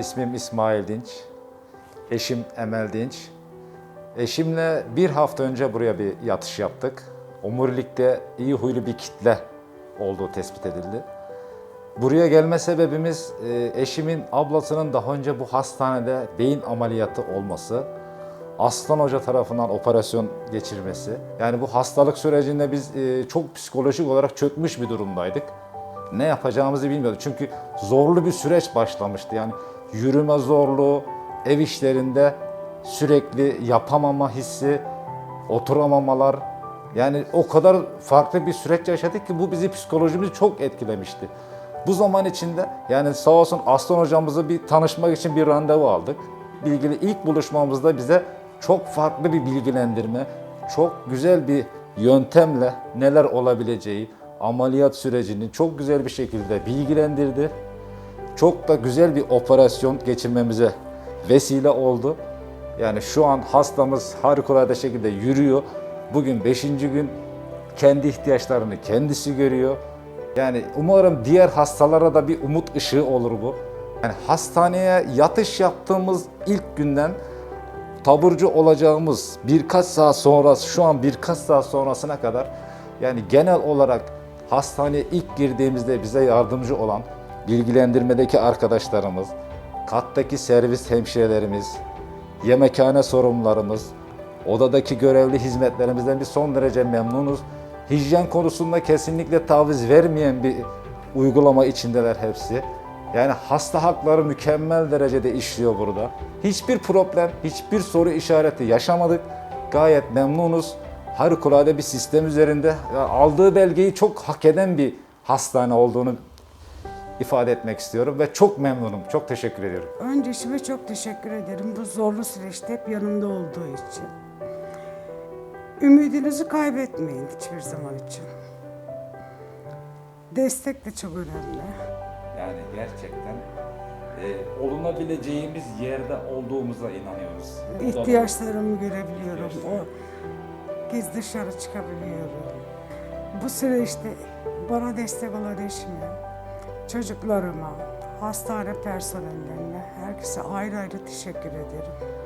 İsmim İsmail Dinç. Eşim Emel Dinç. Eşimle bir hafta önce buraya bir yatış yaptık. Omurilikte iyi huylu bir kitle olduğu tespit edildi. Buraya gelme sebebimiz e, eşimin ablasının daha önce bu hastanede beyin ameliyatı olması. Aslan Hoca tarafından operasyon geçirmesi. Yani bu hastalık sürecinde biz e, çok psikolojik olarak çökmüş bir durumdaydık. Ne yapacağımızı bilmiyorduk. Çünkü zorlu bir süreç başlamıştı. Yani yürüme zorluğu, ev işlerinde sürekli yapamama hissi, oturamamalar. Yani o kadar farklı bir süreç yaşadık ki bu bizi psikolojimizi çok etkilemişti. Bu zaman içinde yani sağ olsun Aslan hocamızı bir tanışmak için bir randevu aldık. Bilgili ilk buluşmamızda bize çok farklı bir bilgilendirme, çok güzel bir yöntemle neler olabileceği, ameliyat sürecini çok güzel bir şekilde bilgilendirdi. Çok da güzel bir operasyon geçirmemize vesile oldu. Yani şu an hastamız harikulade şekilde yürüyor. Bugün 5. gün kendi ihtiyaçlarını kendisi görüyor. Yani umarım diğer hastalara da bir umut ışığı olur bu. Yani hastaneye yatış yaptığımız ilk günden taburcu olacağımız birkaç saat sonrası, şu an birkaç saat sonrasına kadar yani genel olarak hastaneye ilk girdiğimizde bize yardımcı olan bilgilendirmedeki arkadaşlarımız, kattaki servis hemşirelerimiz, yemekhane sorumlularımız, odadaki görevli hizmetlerimizden bir son derece memnunuz. Hijyen konusunda kesinlikle taviz vermeyen bir uygulama içindeler hepsi. Yani hasta hakları mükemmel derecede işliyor burada. Hiçbir problem, hiçbir soru işareti yaşamadık. Gayet memnunuz. Harikulade bir sistem üzerinde aldığı belgeyi çok hak eden bir hastane olduğunu ifade etmek istiyorum ve çok memnunum. Çok teşekkür ediyorum. Önce eşime çok teşekkür ederim bu zorlu süreçte hep yanımda olduğu için. Ümidinizi kaybetmeyin hiçbir zaman için. Destek de çok önemli. Yani gerçekten e, olunabileceğimiz yerde olduğumuza inanıyoruz. İhtiyaçlarımı görebiliyorum. O kez dışarı çıkabiliyorum. Bu süreçte bana destek olan eşime, çocuklarıma, hastane personellerine, herkese ayrı ayrı teşekkür ederim.